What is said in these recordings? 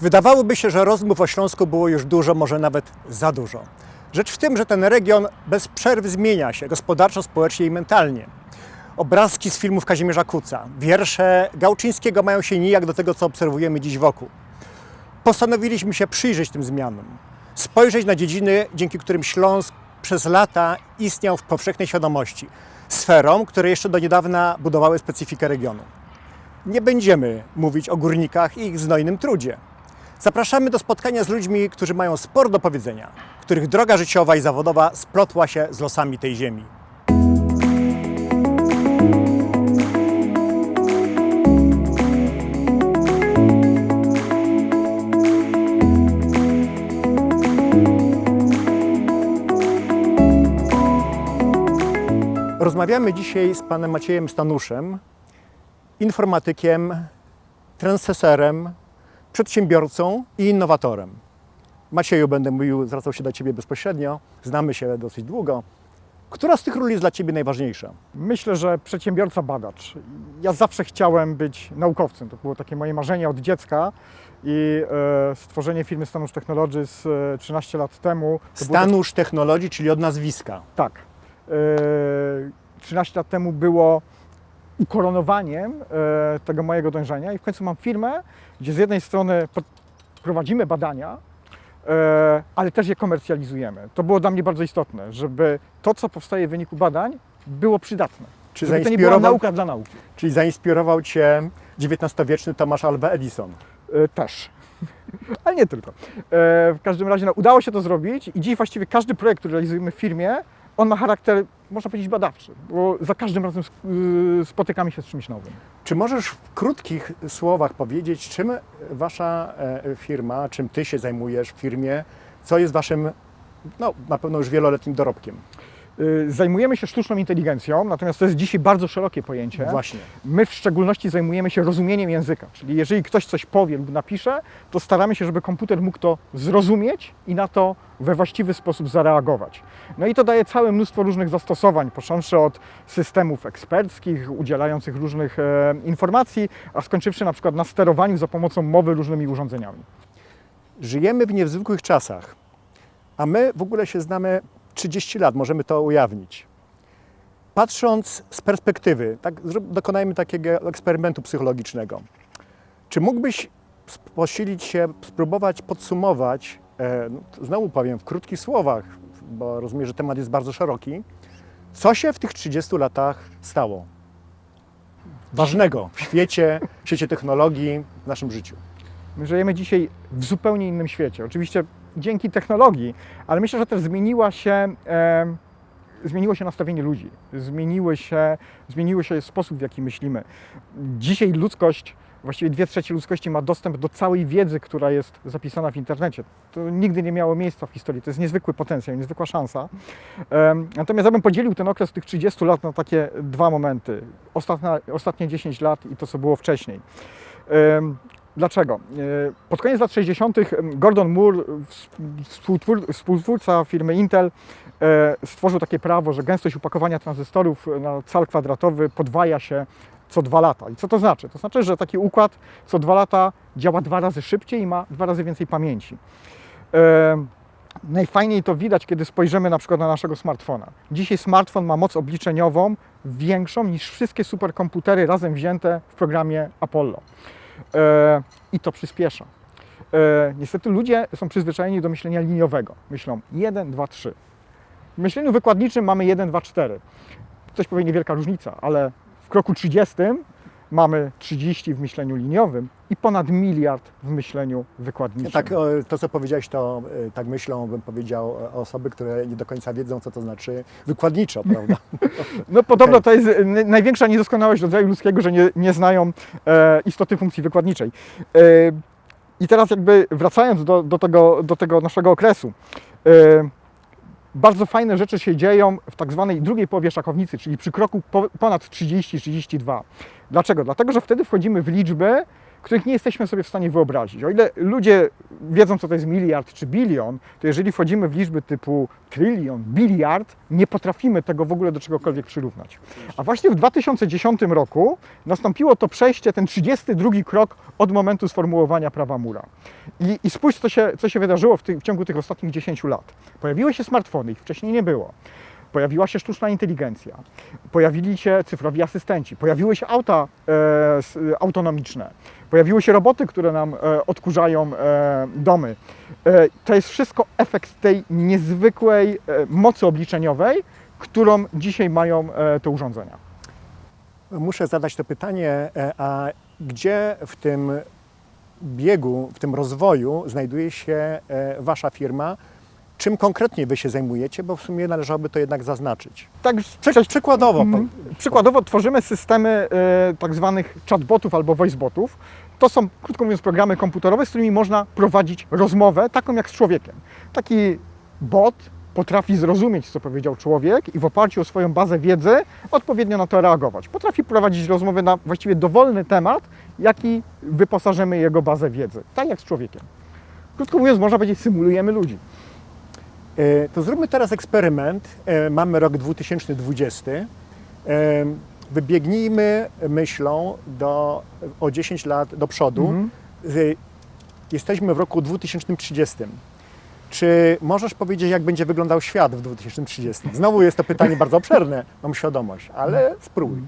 Wydawałoby się, że rozmów o Śląsku było już dużo, może nawet za dużo. Rzecz w tym, że ten region bez przerwy zmienia się gospodarczo, społecznie i mentalnie. Obrazki z filmów Kazimierza Kuca, wiersze Gałczyńskiego mają się nijak do tego, co obserwujemy dziś wokół. Postanowiliśmy się przyjrzeć tym zmianom, spojrzeć na dziedziny, dzięki którym Śląsk przez lata istniał w powszechnej świadomości, sferom, które jeszcze do niedawna budowały specyfikę regionu. Nie będziemy mówić o górnikach i ich znojnym trudzie. Zapraszamy do spotkania z ludźmi, którzy mają sporo do powiedzenia, których droga życiowa i zawodowa splotła się z losami tej ziemi. Rozmawiamy dzisiaj z panem Maciejem Stanuszem, informatykiem, transeserem, przedsiębiorcą i innowatorem. Macieju, będę mówił, zwracał się do Ciebie bezpośrednio, znamy się dosyć długo. Która z tych ról jest dla Ciebie najważniejsza? Myślę, że przedsiębiorca badacz. Ja zawsze chciałem być naukowcem. To było takie moje marzenie od dziecka i e, stworzenie firmy Stanusz Technologies e, 13 lat temu. Było Stanusz Technologii, czyli od nazwiska. Tak. E, 13 lat temu było ukoronowaniem e, tego mojego dążenia i w końcu mam firmę, gdzie z jednej strony prowadzimy badania, e, ale też je komercjalizujemy. To było dla mnie bardzo istotne, żeby to, co powstaje w wyniku badań, było przydatne. Czy Żeby to nie była nauka dla nauki. czyli zainspirował Cię XIX-wieczny Tomasz Alva Edison? E, Też. Ale nie tylko. E, W każdym razie no, udało się to zrobić i dziś właściwie każdy projekt, który realizujemy w firmie, on ma charakter, można powiedzieć, badawczy, bo za każdym razem y, spotykamy się z czymś nowym. Czy możesz w krótkich słowach powiedzieć, czym Wasza e, firma, czym Ty się zajmujesz w firmie, co jest Waszym, no na pewno już wieloletnim dorobkiem? Y, Zajmujemy się sztuczną inteligencją, natomiast to jest dzisiaj bardzo szerokie pojęcie. Właśnie. My w szczególności zajmujemy się rozumieniem języka, czyli jeżeli ktoś coś powie lub napisze, to staramy się, żeby komputer mógł to zrozumieć i na to we właściwy sposób zareagować. No i to daje całe mnóstwo różnych zastosowań, począwszy od systemów eksperckich, udzielających różnych e, informacji, a skończywszy na przykład na sterowaniu za pomocą mowy różnymi urządzeniami. Żyjemy w niezwykłych czasach, a my w ogóle się znamy 30 lat, możemy to ujawnić. Patrząc z perspektywy, tak, dokonajmy takiego eksperymentu psychologicznego. Czy mógłbyś posilić się, spróbować podsumować, e, no, znowu powiem w krótkich słowach, bo rozumiem, że temat jest bardzo szeroki, co się w tych 30 latach stało? Ważnego w świecie, w świecie technologii, w naszym życiu. My żyjemy dzisiaj w zupełnie innym świecie. Oczywiście dzięki technologii, ale myślę, że też zmieniła się, e, zmieniło się nastawienie ludzi, zmieniły się, zmieniły się sposób, w jaki myślimy. Dzisiaj ludzkość, właściwie dwie trzecie ludzkości ma dostęp do całej wiedzy, która jest zapisana w internecie. To nigdy nie miało miejsca w historii. To jest niezwykły potencjał, niezwykła szansa. Natomiast ja bym podzielił ten okres tych 30 lat na takie dwa momenty. Ostatnia, ostatnie 10 lat i to, co było wcześniej. Dlaczego? E, Pod koniec lat 60. Gordon Moore, współtwór, współtwórca firmy Intel, e, stworzył takie prawo, że gęstość upakowania tranzystorów na cal kwadratowy podwaja się co dwa lata. I co to znaczy? To znaczy, że taki układ co dwa lata działa dwa razy szybciej i ma dwa razy więcej pamięci. E, Najfajniej to widać, kiedy spojrzymy na przykład na naszego smartfona. Dzisiaj smartfon ma moc obliczeniową większą niż wszystkie superkomputery razem wzięte w programie Apollo. E, I to przyspiesza. E, niestety ludzie są przyzwyczajeni do myślenia liniowego. Myślą 1, 2, 3. W myśleniu wykładniczym mamy 1, 2, 4. Ktoś powie niewielka różnica, ale w kroku 30 mamy 30 w myśleniu liniowym i ponad miliard w myśleniu wykładniczym. Tak, o, to co powiedziałeś, to e, tak myślą, bym powiedział, e, osoby, które nie do końca wiedzą, co to znaczy wykładniczo, prawda? No podobno Okej. to jest największa niedoskonałość rodzaju ludzkiego, że nie, nie znają e, istoty funkcji wykładniczej. E, I teraz jakby wracając do, do, tego, do tego naszego okresu. E, bardzo fajne rzeczy się dzieją w tak zwanej drugiej połowie szachownicy, czyli przy kroku po, ponad 30-32. Dlaczego? Dlatego, że wtedy wchodzimy w liczby, których nie jesteśmy sobie w stanie wyobrazić. O ile ludzie wiedzą, co to jest miliard czy bilion, to jeżeli wchodzimy w liczby typu trylion, biliard, nie potrafimy tego w ogóle do czegokolwiek przyrównać. A właśnie w 2010 roku nastąpiło to przejście, ten 32 krok od momentu sformułowania prawa Mura. I, i spójrz, co się, co się wydarzyło w, tych, w ciągu tych ostatnich 10 lat. Pojawiły się smartfony, ich wcześniej nie było. Pojawiła się sztuczna inteligencja, pojawili się cyfrowi asystenci, pojawiły się auta e, autonomiczne, pojawiły się roboty, które nam e, odkurzają e, domy. E, to jest wszystko efekt tej niezwykłej e, mocy obliczeniowej, którą dzisiaj mają e, te urządzenia. Muszę zadać to pytanie, e, a gdzie w tym biegu, w tym rozwoju znajduje się e, Wasza firma? Czym konkretnie Wy się zajmujecie? Bo w sumie należałoby to jednak zaznaczyć. Tak, Przy, przykładowo. Po- Przykładowo tworzymy systemy e, tak zwanych chatbotów albo voicebotów. To są, krótko mówiąc, programy komputerowe, z którymi można prowadzić rozmowę taką jak z człowiekiem. Taki bot potrafi zrozumieć, co powiedział człowiek i w oparciu o swoją bazę wiedzy odpowiednio na to reagować. Potrafi prowadzić rozmowę na właściwie dowolny temat, jaki wyposażymy jego bazę wiedzy. Tak jak z człowiekiem. Krótko mówiąc, można powiedzieć, symulujemy ludzi. E, To zróbmy teraz eksperyment. E, Mamy rok 2020. E, Wybiegnijmy myślą do, o 10 lat do przodu. Mhm. Z- Jesteśmy w roku 2030. Czy możesz powiedzieć, jak będzie wyglądał świat w 2030? Znowu jest to pytanie bardzo obszerne, mam świadomość, ale spróbuj.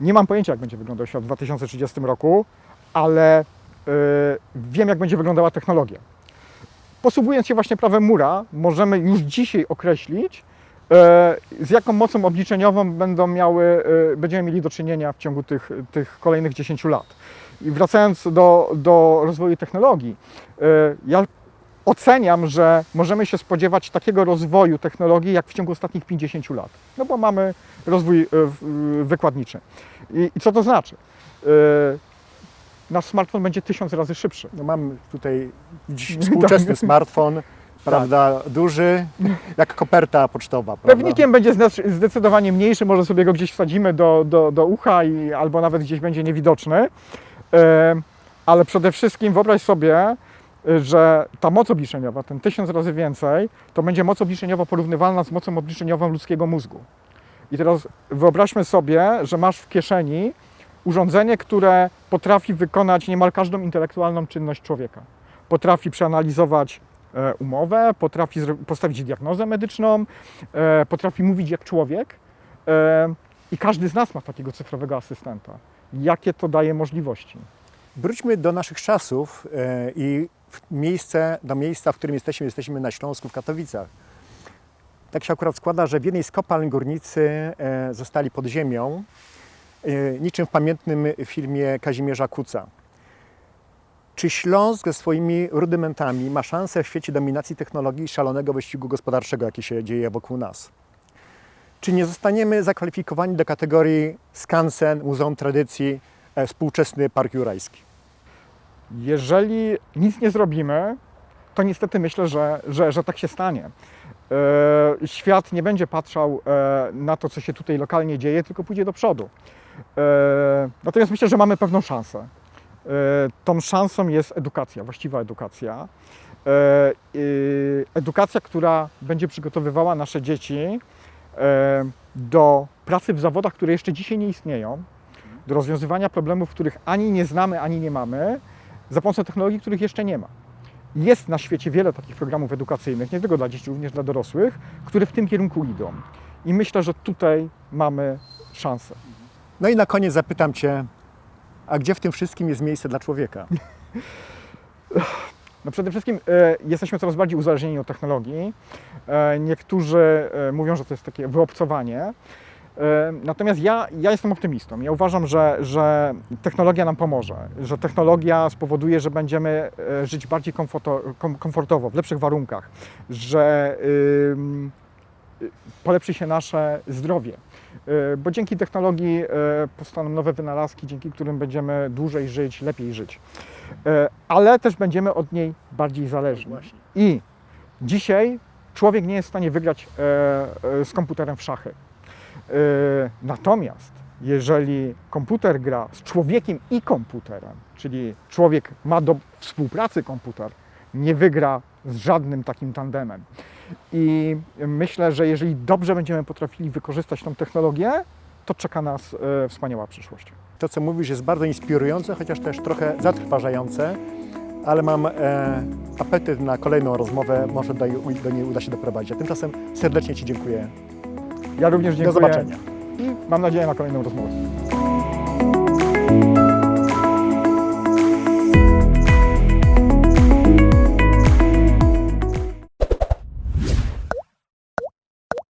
Nie mam pojęcia, jak będzie wyglądał świat w 2030 roku, ale y, wiem, jak będzie wyglądała technologia. Posługując się właśnie prawem Mura, możemy już dzisiaj określić, y, z jaką mocą obliczeniową będą miały, y, będziemy mieli do czynienia w ciągu tych, tych kolejnych 10 lat. I wracając do, do rozwoju technologii, y, ja oceniam, że możemy się spodziewać takiego rozwoju technologii jak w ciągu ostatnich 50 lat. No bo mamy rozwój wykładniczy. I, I co to znaczy? Nasz smartfon będzie tysiąc razy szybszy. No mam tutaj współczesny smartfon, prawda, duży, jak koperta pocztowa. Prawda? Pewnikiem będzie zdecydowanie mniejszy, może sobie go gdzieś wsadzimy do, do, do ucha i, albo nawet gdzieś będzie niewidoczny. E, Ale przede wszystkim wyobraź sobie, że ta moc obliczeniowa, ten tysiąc razy więcej, to będzie moc obliczeniowa porównywalna z mocą obliczeniową ludzkiego mózgu. I teraz wyobraźmy sobie, że masz w kieszeni urządzenie, które potrafi wykonać niemal każdą intelektualną czynność człowieka. Potrafi przeanalizować e, umowę, potrafi postawić diagnozę medyczną, e, potrafi mówić jak człowiek e, i każdy z nas ma takiego cyfrowego asystenta. Jakie to daje możliwości? Wróćmy do naszych czasów i miejsce, do miejsca, w którym jesteśmy, jesteśmy na Śląsku, w Katowicach. Tak się akurat składa, że w jednej z kopalń górnicy zostali pod ziemią, niczym w pamiętnym filmie Kazimierza Kuca. Czy Śląsk ze swoimi rudymentami ma szansę w świecie dominacji technologii i szalonego wyścigu gospodarczego, jaki się dzieje wokół nas? Czy nie zostaniemy zakwalifikowani do kategorii skansen, Muzeum Tradycji, e, współczesny Park Jurajski? Jeżeli nic nie zrobimy, to niestety myślę, że, że, że tak się stanie. E, Świat nie będzie patrzał e, na to, co się tutaj lokalnie dzieje, tylko pójdzie do przodu. E, Natomiast myślę, że mamy pewną szansę. E, Tą szansą jest edukacja, właściwa edukacja. E, Edukacja, która będzie przygotowywała nasze dzieci do pracy w zawodach, które jeszcze dzisiaj nie istnieją, do rozwiązywania problemów, których ani nie znamy, ani nie mamy, za pomocą technologii, których jeszcze nie ma. Jest na świecie wiele takich programów edukacyjnych, nie tylko dla dzieci, również dla dorosłych, które w tym kierunku idą. I myślę, że tutaj mamy szansę. No i na koniec zapytam Cię, a gdzie w tym wszystkim jest miejsce dla człowieka? No przede wszystkim e, jesteśmy coraz bardziej uzależnieni od technologii. E, niektórzy e, mówią, że to jest takie wyobcowanie. E, natomiast ja, ja jestem optymistą. Ja uważam, że, że technologia nam pomoże, że technologia spowoduje, że będziemy e, żyć bardziej komforto, kom, komfortowo, w lepszych warunkach, że y, polepszy się nasze zdrowie. E, Bo dzięki technologii e, powstaną nowe wynalazki, dzięki którym będziemy dłużej żyć, lepiej żyć. Ale też będziemy od niej bardziej zależni. I dzisiaj człowiek nie jest w stanie wygrać e, e, z komputerem w szachy. E, Natomiast jeżeli komputer gra z człowiekiem i komputerem, czyli człowiek ma do współpracy komputer, nie wygra z żadnym takim tandemem. I myślę, że jeżeli dobrze będziemy potrafili wykorzystać tą technologię, to czeka nas e, wspaniała przyszłość. To, co mówisz, jest bardzo inspirujące, chociaż też trochę zatrważające, ale mam e, apetyt na kolejną rozmowę, może do, do niej uda się doprowadzić. A tymczasem serdecznie Ci dziękuję. Ja również dziękuję Do zobaczenia. i mam nadzieję na kolejną rozmowę.